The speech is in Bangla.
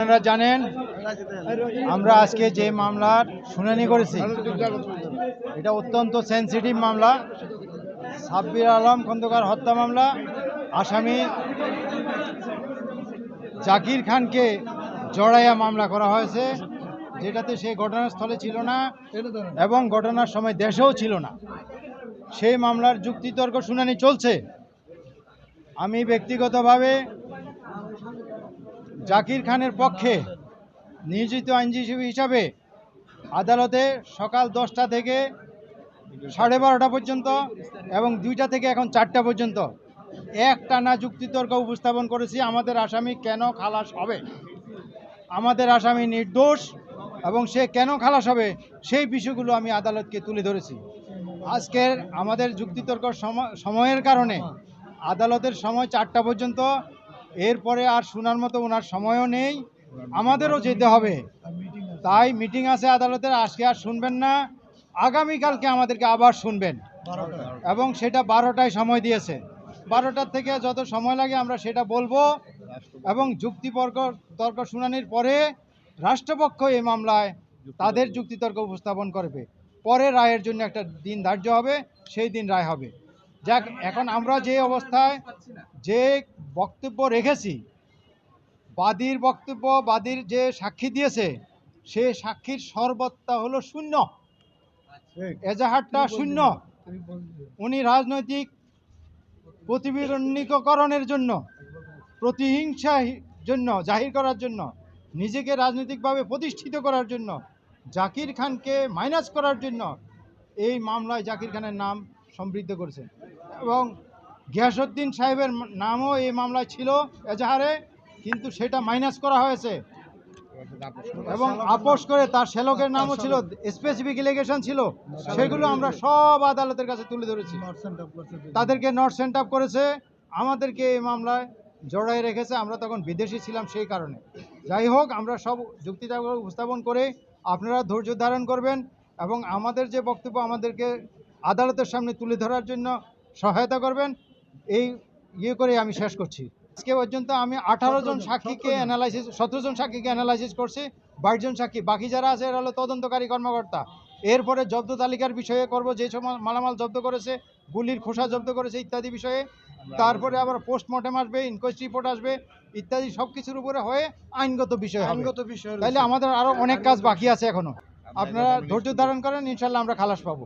আপনারা জানেন, আমরা আজকে যে মামলার শুনানি করেছি, এটা অত্যন্ত সেন্সিটিভ মামলা। সাব্বির আলম খন্দকার হত্যা মামলা, আসামি জাকির খানকে জড়াইয়া মামলা করা হয়েছে, যেটাতে সে ঘটনাস্থলে ছিল না এবং ঘটনার সময় দেশেও ছিল না। সেই মামলার যুক্তিতর্ক শুনানি চলছে। আমি ব্যক্তিগতভাবে জাকির খানের পক্ষে নিয়োজিত আইনজীবী হিসাবে আদালতে সকাল দশটা থেকে সাড়ে বারোটা পর্যন্ত এবং দুইটা থেকে এখন চারটা পর্যন্ত এক টানা যুক্তিতর্ক উপস্থাপন করেছি। আমাদের আসামি কেন খালাস হবে? আমাদের আসামি নির্দোষ এবং সে কেন খালাস হবে সেই বিষয়গুলো আমি আদালতকে তুলে ধরেছি। আজকের আমাদের যুক্তিতর্ক সম- সময়ের কারণে আদালতের সময় চারটা পর্যন্ত এরপরে আর শোনার মতো ওনার সময়ও নেই, আমাদেরও যেতে হবে। তাই মিটিং আছে আদালতের, আজকে আর শুনবেন না, আগামীকালকে আমাদেরকে আবার শুনবেন। এবং সেটা বারোটায় সময় দিয়েছে। বারোটার থেকে যত সময় লাগে আমরা সেটা বলব, এবং যুক্তিতর্ক, তর্ক শুনানির পরে রাষ্ট্রপক্ষ এই মামলায় তাদের যুক্তিতর্ক উপস্থাপন করবে। পরে রায়ের জন্য একটা দিন ধার্য হবে, সেই দিন রায় হবে। যাক, এখন আমরা যে অবস্থায়, যে বক্তব্য রেখেছি। বাদীর বক্তব্য বাদীর যে সাক্ষী দিয়েছে সে সাক্ষীর সর্বত্তা হলো শূন্য। এজাহারটা শূন্য। উনি রাজনৈতিক প্রতিবিরণীকরণের জন্য প্রতিহিংসা জন্য জাহির করার জন্য নিজেকে রাজনৈতিকভাবে প্রতিষ্ঠিত করার জন্য জাকির খানকে মাইনাস করার জন্য এই মামলায় জাকির খানের নাম সমৃদ্ধ করেছেন। এবং গিয়াসউদ্দিন সাহেবের নামও এই মামলায় ছিল এজাহারে, কিন্তু সেটা মাইনাস করা হয়েছে। এবং আপোষ করে তার শ্যালকের নামও ছিল স্পেসিফিক ইলিগেশন ছিল, সেগুলো আমরা সব আদালতের কাছে তুলে ধরেছি। তাদেরকে নট সেন্ট আপ করেছে, আমাদেরকে এই মামলায় জড়াই রেখেছে, আমরা তখন বিদেশি ছিলাম সেই কারণে। যাই হোক, আমরা সব যুক্তিটা উপস্থাপন করে আপনারা ধৈর্য ধারণ করবেন এবং আমাদের যে বক্তব্য আমাদেরকে আদালতের সামনে তুলে ধরার জন্য সহায়তা করবেন। এই ইয়ে করে আমি শেষ করছি। আজকে পর্যন্ত আমি আঠারো জন সাক্ষীকে অ্যানালাইসিস সতেরো জন সাক্ষীকে অ্যানালাইসিস করছি বাইশ জন সাক্ষী বাকি যারা আছে এরা হলো তদন্তকারী কর্মকর্তা। এরপরে জব্দ তালিকার বিষয়ে করব যে সময় মালামাল জব্দ করেছে গুলির খোসা জব্দ করেছে ইত্যাদি বিষয়ে। তারপরে আবার পোস্টমর্টেম আসবে ইনকোয়েস্ট রিপোর্ট আসবে ইত্যাদি সব কিছুর উপরে হয়ে আইনগত বিষয় আইনগত বিষয় তাইলে আমাদের আরও অনেক কাজ বাকি আছে এখনও আপনারা ধৈর্য ধারণ করেন ইনশাল্লাহ আমরা খালাস পাবো।